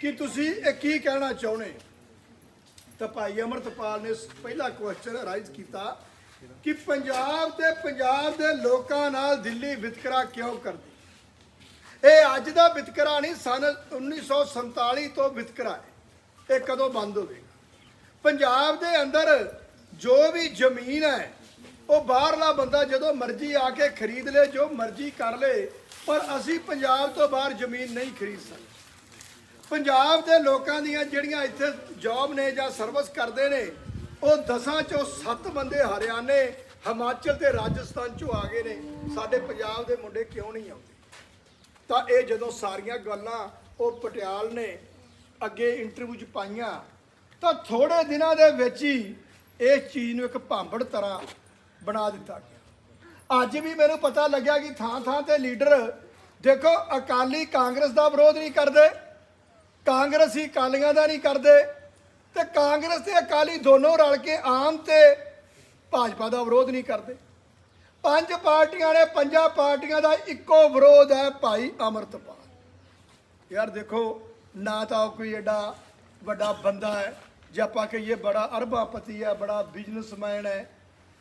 ਕਿ ਤੁਸੀਂ ਇਹ ਕੀ ਕਹਿਣਾ ਚਾਹੁੰਦੇ? ਤਾਂ ਭਾਈ ਅਮਰਤਪਾਲ ਨੇ ਪਹਿਲਾ ਕੁਐਸਚਨ ਰਾਈਜ਼ ਕੀਤਾ ਕਿ ਪੰਜਾਬ ਤੇ ਪੰਜਾਬ ਦੇ ਲੋਕਾਂ ਨਾਲ ਦਿੱਲੀ ਵਿਤਕਰਾ ਕਿਉਂ ਕਰਦੀ? ਇਹ ਅੱਜ ਦਾ ਵਿਤਕਰਾ ਨਹੀਂ, ਸਨ 1947 ਤੋਂ ਵਿਤਕਰਾ ਹੈ। ਇਹ ਕਦੋਂ ਬੰਦ ਹੋਵੇਗਾ? ਪੰਜਾਬ ਦੇ ਅੰਦਰ ਜੋ ਵੀ ਜ਼ਮੀਨ ਹੈ, ਉਹ ਬਾਹਰਲਾ ਬੰਦਾ ਜਦੋਂ ਮਰਜ਼ੀ ਆ ਕੇ ਖਰੀਦ ਲੇ, ਜੋ ਮਰਜ਼ੀ ਕਰ ਲੇ, ਪਰ ਅਸੀਂ ਪੰਜਾਬ ਤੋਂ ਬਾਹਰ ਜ਼ਮੀਨ ਨਹੀਂ ਖਰੀਦ ਸਕਦੇ। ਪੰਜਾਬ ਦੇ ਲੋਕਾਂ ਦੀਆਂ ਜਿਹੜੀਆਂ ਇੱਥੇ ਜੌਬ ਨੇ ਜਾਂ ਸਰਵਿਸ ਕਰਦੇ ਨੇ, ਉਹ ਦਸਾਂ ਚੋਂ 7 ਬੰਦੇ ਹਰਿਆਣੇ, ਹਿਮਾਚਲ ਤੇ ਰਾਜਸਥਾਨ ਚੋਂ ਆ ਗਏ ਨੇ। ਸਾਡੇ ਪੰਜਾਬ ਦੇ ਮੁੰਡੇ ਕਿਉਂ ਨਹੀਂ ਆਉਂਦੇ? ਤਾਂ ਇਹ ਜਦੋਂ ਸਾਰੀਆਂ ਗੱਲਾਂ ਉਹ ਪਟਿਆਲ ਨੇ ਅੱਗੇ ਇੰਟਰਵਿਊ 'ਚ ਪਾਈਆਂ, ਤਾਂ ਥੋੜੇ ਦਿਨਾਂ ਦੇ ਵਿੱਚ ਹੀ ਇਸ ਚੀਜ਼ ਨੂੰ ਇੱਕ ਭਾਂਬੜ ਤਰ੍ਹਾਂ ਬਣਾ ਦਿੱਤਾ ਗਿਆ। ਅੱਜ ਵੀ ਮੈਨੂੰ ਪਤਾ ਲੱਗਿਆ ਕਿ ਥਾਂ ਥਾਂ ਤੇ ਲੀਡਰ ਦੇਖੋ ਅਕਾਲੀ ਕਾਂਗਰਸ ਦਾ ਵਿਰੋਧ ਨਹੀਂ ਕਰਦੇ। ਕਾਂਗਰਸੀ ਅਕਾਲੀਆਂ ਦਾ ਨਹੀਂ ਕਰਦੇ ਤੇ ਕਾਂਗਰਸ ਤੇ ਅਕਾਲੀ ਦੋਨੋਂ ਰਲ ਕੇ ਆਮ ਤੇ ਭਾਜਪਾ ਦਾ ਵਿਰੋਧ ਨਹੀਂ ਕਰਦੇ। ਪੰਜ ਪਾਰਟੀਆਂ ਨੇ ਪੰਜਾਂ ਪਾਰਟੀਆਂ ਦਾ ਇੱਕੋ ਵਿਰੋਧ ਹੈ ਭਾਈ ਅਮਰਤਪਾਲ। ਯਾਰ ਦੇਖੋ, ਨਾ ਤਾਂ ਉਹ ਕੋਈ ਐਡਾ ਵੱਡਾ ਬੰਦਾ ਹੈ, ਜੇ ਆਪਾਂ ਕਹੀਏ ਬੜਾ ਅਰਬਾਪਤੀ ਹੈ, ਬੜਾ ਬਿਜ਼ਨਸਮੈਨ ਹੈ,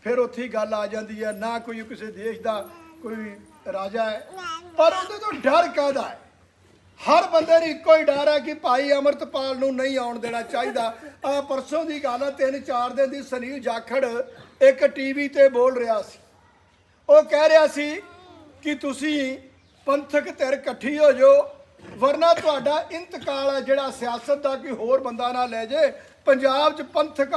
ਫਿਰ ਉੱਥੇ ਹੀ ਗੱਲ ਆ ਜਾਂਦੀ ਹੈ, ਨਾ ਕੋਈ ਕਿਸੇ ਦੇਸ਼ ਦਾ ਕੋਈ ਰਾਜਾ ਹੈ, ਪਰ ਉਹਦੇ ਤੋਂ ਡਰ ਕਾਹਦਾ ਹੈ? ਹਰ ਬੰਦੇ ਨੂੰ ਇੱਕੋ ਹੀ ਡਰ ਹੈ ਕਿ ਭਾਈ ਅਮਰਤਪਾਲ ਨੂੰ ਨਹੀਂ ਆਉਣ ਦੇਣਾ ਚਾਹੀਦਾ। ਆ ਪਰਸੋਂ ਦੀ ਗੱਲ ਹੈ ਤਿੰਨ ਚਾਰ ਦਿਨ ਦੀ ਸੁਨੀਲ ਜਾਖੜ ਇੱਕ ਟੀਵੀ ਤੇ ਬੋਲ ਰਿਹਾ ਸੀ। ਉਹ ਕਹਿ ਰਿਹਾ ਸੀ ਕਿ ਤੁਸੀਂ ਪੰਥਕ ਧਿਰ ਇਕੱਠੀ ਹੋ ਜਾਓ, ਵਰਨਾ ਤੁਹਾਡਾ ਇੰਤਕਾਲ ਹੈ ਜਿਹੜਾ ਸਿਆਸਤ ਦਾ ਕੋਈ ਹੋਰ ਬੰਦਾ ਨਾ ਲੈ ਜੇ, ਪੰਜਾਬ 'ਚ ਪੰਥਕ